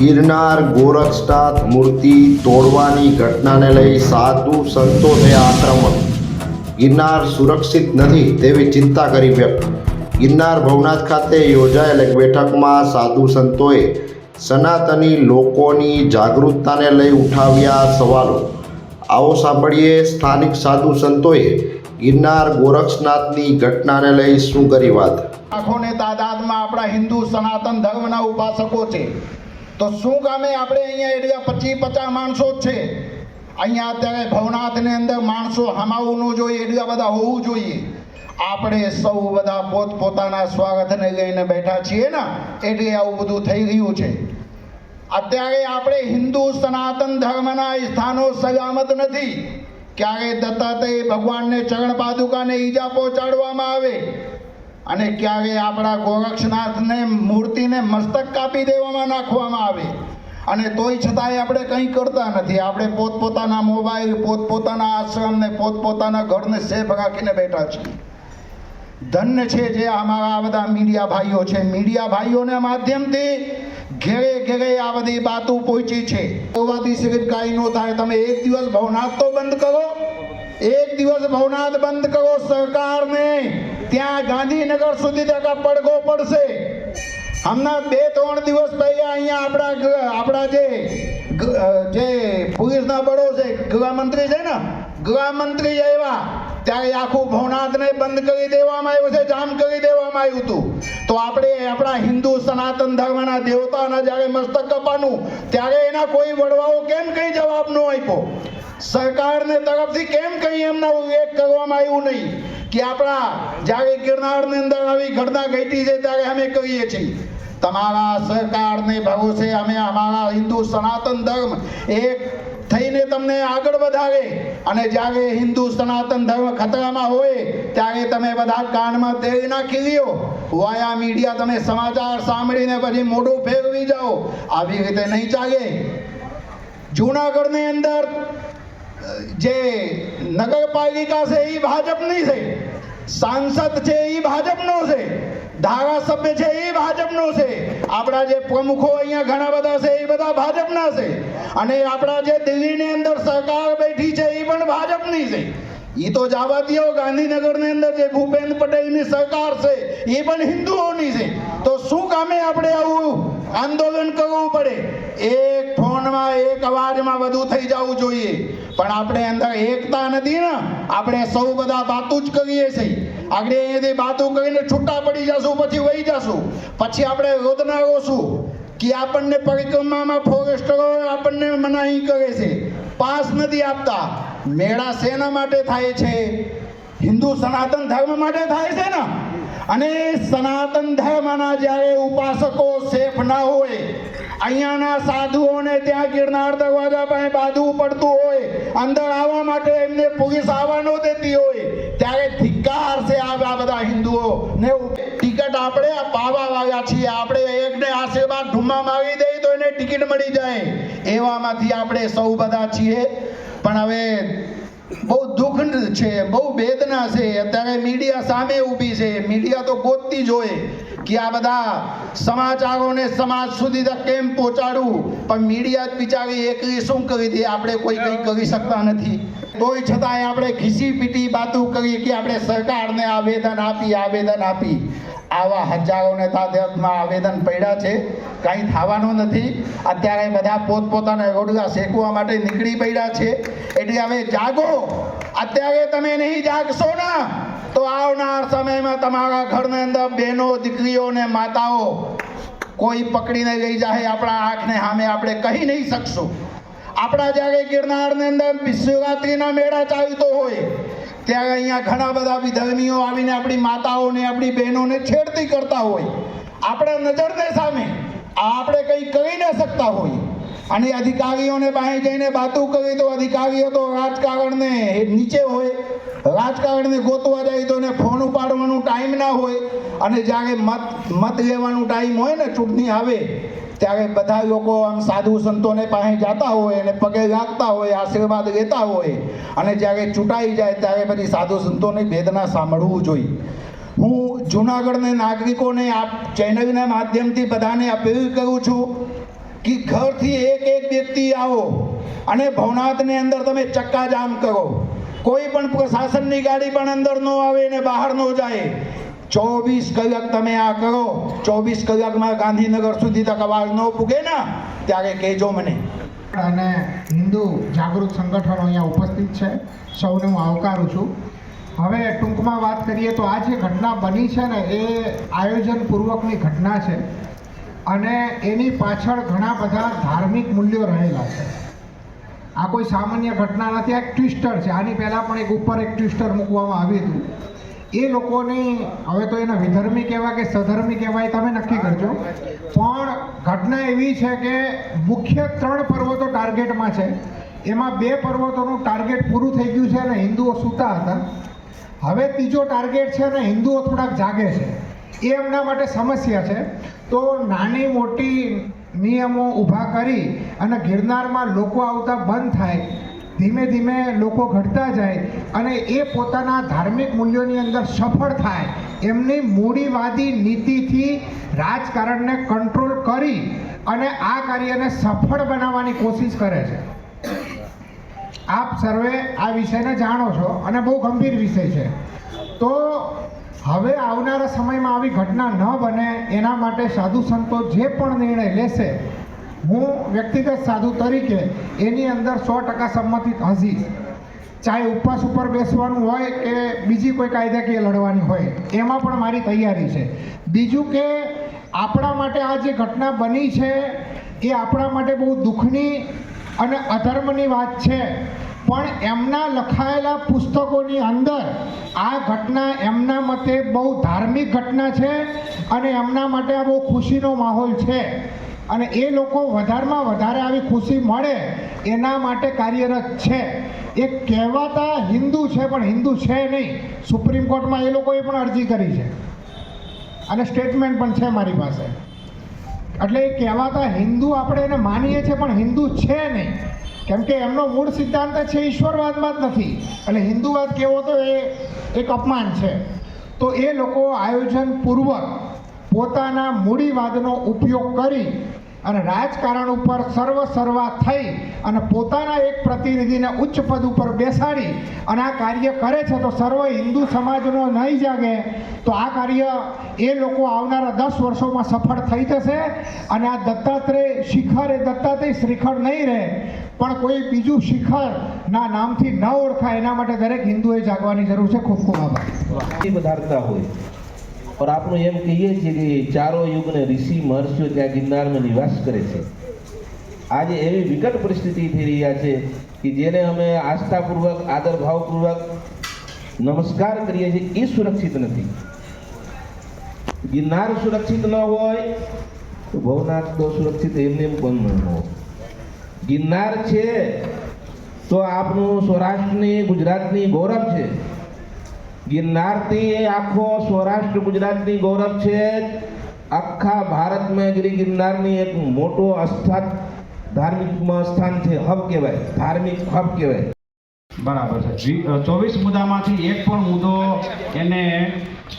ગિરનાર ગોરક્ષનાથ મૂર્તિ તોડવાની ઘટનાને લઈ સાધુ સંતો થયા આક્રમક ગિરનાર સુરક્ષિત નથી તેવી ચિંતા કરી વ્યક્ત. ગિરનાર ભવનાથ ખાતે યોજાયેલ એક બેઠકમાં સાધુ સંતોએ સનાતની લોકોની જાગૃતતાને લઈ ઉઠાવ્યા સવાલો. આવો સાંભળીએ સ્થાનિક સાધુ સંતોએ ગિરનાર ગોરક્ષનાથની ઘટનાને લઈ શું કરી વાત? લાખોને તાદાદમાં આપણા હિન્દુ સનાતન ધર્મના ઉપાસકો છે. તો શું કામે આપણે અહીંયા એટલા પચીસ પચાસ માણસો જ છે? અહીંયા અત્યારે ભવનાથની અંદર માણસો હમાવું ન જોઈએ એટલા બધા હોવું જોઈએ. આપણે સૌ બધા પોતપોતાના સ્વાગતને લઈને બેઠા છીએ ને, એટલે આવું બધું થઈ ગયું છે. અત્યારે આપણે હિન્દુ સનાતન ધર્મના સ્થાનો સલામત નથી. ક્યારે દત્તાત્રેય ભગવાનને ચરણ પાદુકાને ઈજા પહોંચાડવામાં આવે અને ક્યારે આપણા ગોરક્ષનાથને, મૂર્તિને મસ્તક કાપી દેવામાં નાખવામાં આવે. અને તોય છતાંય આપણે કંઈ કરતા નથી. આપણે પોતપોતાના મોબાઈલ, પોતપોતાના આશ્રમને, પોતપોતાના ઘરને સેફ રાખીને બેઠા છીએ. ધન્ય છે જે અમારા આ બધા મીડિયા ભાઈઓ છે. મીડિયા ભાઈઓના માધ્યમથી ઘેરે ઘેરે આ બધી વાતો પહોંચી છે. હોવાથી સિર્ફ કાંઈ ન થાય. તમે એક દિવસ ભવનાથ તો બંધ કરો. એક દિવસ ભવનાથ બંધ કરો સરકારને. ત્યાં ગાંધીનગર સુધી તક પડઘો પડશે. હમણાં બે, ત્રણ દિવસ પહેલા અહીંયા આપણા આપણા જે જે પોલીસના બળો છે ગૃહમંત્રી છે ને ગૃહમંત્રી આવ્યા. ત્યારે આખું ભવનાથને બંધ કરી દેવામાં આવ્યું છે, જામ કરી દેવામાં આવ્યું હતું. તો આપણે આપણા હિન્દુ સનાતન ધર્મના દેવતાના જ્યારે મસ્તક કપાનું, ત્યારે એના કોઈ વડવાઓ કેમ કંઈ જવાબ ન આપ્યો? સરકારને તરફથી કેમ કંઈ એમના ઉલ્લેખ કરવામાં આવ્યું નહીં? કે આપણા જ્યારે ગિરનારની અંદર આવી ઘટના ઘટી છે ત્યારે અમે કહીએ છીએ, તમારા સરકારને ભરોસે અમે અમારા હિન્દુ સનાતન ધર્મ એક થઈને તમને આગળ વધારે. અને જ્યારે હિન્દુ સનાતન ધર્મ ખતરામાં હોય, ત્યારે તમે બધા કાનમાં તેલ નાખી લ્યો. વાયા મીડિયા તમે સમાચાર સાંભળીને પછી મોઢું ફેરવી જાઓ. આવી રીતે નહીં ચાલે. જૂનાગઢની અંદર જે નગરપાલિકા છે એ ભાજપની છે, સાંસદ છે એ ભાજપનો છે, ધારાસભ્ય છે એ ભાજપનો છે, આપણા જે પ્રમુખો અહીંયા ઘણા બધા છે એ બધા ભાજપના છે, અને આપણા જે દિલ્હીની અંદર સરકાર બેઠી છે એ પણ ભાજપની છે. એ તો જવા દો ગાંધીનગરની અંદર જે ભૂપેન્દ્ર પટેલની સરકાર છે, એ પણ હિન્દુઓની છે. તો શું કામે આપણે આવું આંદોલન કરવું પડે? એક ફોનમાં, એક અવાજમાં બધું થઈ જવું જોઈએ. પણ આપણે અંદર એકતા નથી ને. આપણે સૌ બધા વાતો જ કરીએ છીએ. આગળ અહીંયાથી વાતો કરીને છૂટા પડી જશું, પછી વહી જશું. પછી આપણે રોદના રોશું કે આપણને પરિક્રમામાં ફોરેસ્ટરો આપણને મનાહી કરે છે. પાસ નથી આપતા. મેળા શેના માટે થાય છે? હિન્દુ સનાતન ધર્મ માટે થાય છે ને? અને સનાતન ધર્મના જ્યારે ઉપાસકો સેફ ના હોય અહીંયાના સાધુઓને ત્યાં ગિરનાર દરવાજા પાસે બાંધવું પડતું હોય, અંદર આવવા માટે એમને પોલીસ આવવા ન દેતી હોય, ત્યારે ધિક્કાર છે આ બધા હિન્દુઓ. ને ટિકિટ આપણે પાવા વાગ્યા છીએ, આપણે એકને આશીર્વાદ ઢુમ્મા માવી દઈએ તો એને ટિકિટ મળી જાય. એવામાંથી આપણે સૌ બધા છીએ. પણ હવે બહુ દુઃખ છે, બહુ વેદના છે. અત્યારે મીડિયા સામે ઊભી છે. મીડિયા તો ગોતતી જ હોય. કે આ બધા સમાચારોને સમાજ સુધી કેમ પહોંચાડવું પણ મીડિયા જ બિચારી એકલી શું કરી દે આપણે કોઈ કંઈ કરી શકતા નથી. તોય છતાંય આપણે ખીસી પીટી બાતું કરીએ કે આપણે સરકારને આવેદન આપી આવેદન આપી. આવા હજારોને તાદાદમાં આવેદન પડ્યા છે. કંઈ થવાનું નથી. અત્યારે બધા પોતપોતાના રોડગા શેકવા માટે નીકળી પડ્યા છે. એટલે હવે જાગો. અત્યારે તમે નહીં જાગશો ને. તો આવનાર સમયમાં તમારા ઘરની અંદર બહેનો, દીકરીઓ ને માતાઓ કોઈ પકડીને લઈ જાય આપણા આંખને સામે, આપણે કહી નહીં શકશું. આપણા જ્યારે ગિરનારની અંદર શિવરાત્રિના મેળા ચાલતો હોય, ત્યારે અહીંયા ઘણા બધા વિધર્મીઓ આવીને આપણી માતાઓને, આપણી બહેનોને છેડતી કરતા હોય. આપણા નજરને સામે આપણે કંઈ કરી ન શકતા હોય. અને અધિકારીઓને પાસે જઈને બાતું કરી તો અધિકારીઓ તો રાજકારણને નીચે હોય, રાજકારણને ગોતવા જાય તો એને ફોન ઉપાડવાનું ટાઈમ ના હોય અને જ્યારે મત મત લેવાનું ટાઈમ હોય ને ચૂંટણી આવે, ત્યારે બધા લોકો આમ સાધુ સંતોને પાસે જતા હોય અને પગે લાગતા હોય, આશીર્વાદ લેતા હોય અને જ્યારે ચૂંટાઈ જાય ત્યારે પછી સાધુ સંતોની વેદના સાંભળવું જોઈએ. હું જૂનાગઢને નાગરિકોને આ ચેનલના માધ્યમથી બધાને અપીલ કરું છું કે ઘરથી એક એક વ્યક્તિ આવો અને ભવનાથની અંદર તમે ચક્કાજામ કરો. કોઈ પણ પ્રશાસનની ગાડી પણ અંદર ન આવે ને બહાર ન જાય. ચોવીસ કલાક તમે આ કરો. ચોવીસ કલાકમાં ગાંધીનગર સુધી તક અવાજ ન પૂગે ને. ત્યારે કહેજો મને. અને હિન્દુ જાગૃત સંગઠનો અહીંયા ઉપસ્થિત છે. સૌને હું આવકારું છું. હવે ટૂંકમાં વાત કરીએ તો આ જે ઘટના બની છે ને, એ આયોજનપૂર્વકની ઘટના છે. અને એની પાછળ ઘણા બધા ધાર્મિક મૂલ્યો રહેલા છે. આ કોઈ સામાન્ય ઘટના નથી, આ એક ટ્વિસ્ટર છે. આની પહેલાં પણ એક ઉપર એક ટ્વિસ્ટર મૂકવામાં આવ્યું હતું. એ લોકોની હવે તો એને વિધર્મી કહેવાય કે સધર્મી કહેવાય તમે નક્કી કરજો. પણ ઘટના એવી છે કે મુખ્ય ત્રણ પર્વતો ટાર્ગેટમાં છે. એમાં બે પર્વતોનું ટાર્ગેટ પૂરું થઈ ગયું છે અને હિન્દુઓ સૂતા હતા. હવે ત્રીજો ટાર્ગેટ છે અને હિન્દુઓ થોડાક જાગે છે. એ એમના માટે સમસ્યા છે. તો નાની મોટી નિયમો ઊભા કરી અને ગિરનારમાં લોકો આવતા બંધ થાય. ધીમે ધીમે લોકો ઘટતા જાય અને એ પોતાના ધાર્મિક મૂલ્યોની અંદર સફળ થાય. એમની મૂડીવાદી નીતિથી રાજકારણને કંટ્રોલ કરી અને આ કાર્યને સફળ બનાવવાની કોશિશ કરે છે. આપ સર્વે આ વિષયને જાણો છો અને બહુ ગંભીર વિષય છે. તો હવે આવનારા સમયમાં આવી ઘટના ન બને એના માટે સાધુ સંતો જે પણ નિર્ણય લેશે, હું વ્યક્તિગત સાધુ તરીકે એની અંદર સો ટકા સંમતિ હશીશ ચાહે ઉપવાસ ઉપર બેસવાનું હોય કે બીજી કોઈ કાયદાકીય લડવાની હોય, એમાં પણ મારી તૈયારી છે. બીજું કે આપણા માટે આ જે ઘટના બની છે, એ આપણા માટે બહુ દુઃખની અને અધર્મની વાત છે. પણ એમના લખાયેલા પુસ્તકોની અંદર આ ઘટના એમના મતે બહુ ધાર્મિક ઘટના છે અને એમના માટે આ બહુ ખુશીનો માહોલ છે. અને એ લોકો વધારેમાં વધારે આવી ખુશી મળે એના માટે કાર્યરત છે. એ કહેવાતા હિન્દુ છે પણ હિન્દુ છે નહીં. સુપ્રીમ કોર્ટમાં એ લોકોએ પણ અરજી કરી છે. અને સ્ટેટમેન્ટ પણ છે મારી પાસે. એટલે એ કહેવાતા હિન્દુ આપણે એને માનીએ છીએ, પણ હિન્દુ છે નહીં. કેમ કે એમનો મૂળ સિદ્ધાંત છે ઈશ્વરવાદમાં જ નથી. એટલે હિન્દુવાદ કેવો તો એ એક અપમાન છે. તો એ લોકો આયોજનપૂર્વક પોતાના મૂડીવાદનો ઉપયોગ કરી અને રાજકારણ ઉપર સર્વ સર્વા થઈ અને પોતાના એક પ્રતિનિધિને ઉચ્ચ પદ ઉપર બેસાડી અને આ કાર્ય કરે છે, તો સર્વ હિન્દુ સમાજનો નહીં જાગે, તો આ કાર્ય એ લોકો આવનારા દસ વર્ષોમાં સફળ થઈ જશે અને આ દત્તાત્રેય શિખર, એ દત્તાત્રેય શ્રીખર નહીં રહે, પણ કોઈ બીજું શિખરના નામથી ન ઓળખાય, એના માટે દરેક હિન્દુએ જાગવાની જરૂર છે. ખૂબ ખૂબ આભાર. હોય. પણ આપણું એમ કહીએ છીએ કે ચારો યુગને ઋષિ મહર્ષિઓ ત્યાં ગિરનારમાં નિવાસ કરે છે આજે એવી વિકટ પરિસ્થિતિ થઈ રહ્યા છે કે જેને અમે આસ્થાપૂર્વક આદરભાવપૂર્વક નમસ્કાર કરીએ છીએ એ સુરક્ષિત નથી ગિરનાર સુરક્ષિત ન હોય તો ભવનાથ તો સુરક્ષિત એમને એમ પણ ન હોય ગિરનાર છે તો આપણું સૌરાષ્ટ્રની ગુજરાતની ગૌરવ છે ગિરનારથી એ આખો સૌરાષ્ટ્ર ગુજરાતની ગૌરવ છે આખા ભારતમાં ગિરી ગિરનારની એક મોટો અસ્થાત ધાર્મિક સ્થાન છે, હબ કહેવાય, ધાર્મિક હબ કહેવાય. બરાબર છે. ચોવીસ મુદ્દામાંથી એક પણ મુદ્દો એને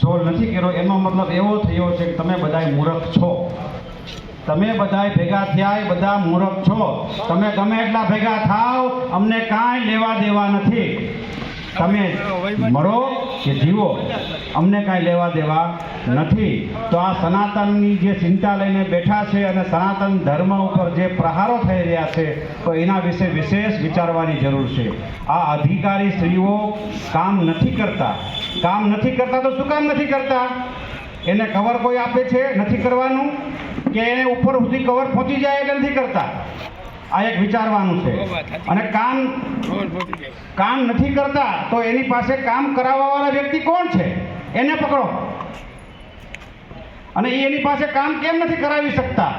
સોલ્વ નથી કર્યો. એનો મતલબ એવો થયો છે કે તમે બધાય મૂર્ખ છો. તમે બધાય ભેગા થયા બધા મૂર્ખ છો. તમે ગમે એટલા ભેગા થાવ, અમને કાંઈ લેવા દેવા નથી. તમે મરો કે જીવો, અમને કાંઈ લેવા દેવા નથી. તો આ સનાતનની જે ચિંતા લઈને બેઠા છે અને સનાતન ધર્મ ઉપર જે પ્રહારો થઈ રહ્યા છે, તો એના વિશે વિશેષ વિચારવાની જરૂર છે. આ અધિકારી સ્ત્રીઓ કામ નથી કરતા. કામ નથી કરતા તો શું કામ નથી કરતા? એને કવર કોઈ આપે છે? નથી કરવાનું? કે એને ઉપર સુધી કવર પહોંચી જાય એટલે નથી કરતા? આ એક વિચારવાનું છે. અને કામ કામ નથી કરતા તો એની પાસે કામ કરાવવા વાળા વ્યક્તિ કોણ છે? એને પકડો. અને એ એની પાસે કામ કેમ નથી કરાવી શકતા?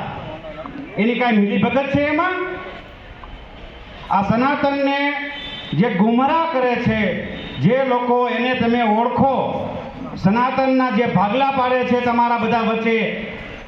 એની કાંઈ મિલીભગત છે એમાં? આ સનાતનને જે ગુમરાહ કરે છે જે લોકો એને તમે ઓળખો સનાતનના જે ભાગલા પાડે છે તમારા બધા વચ્ચે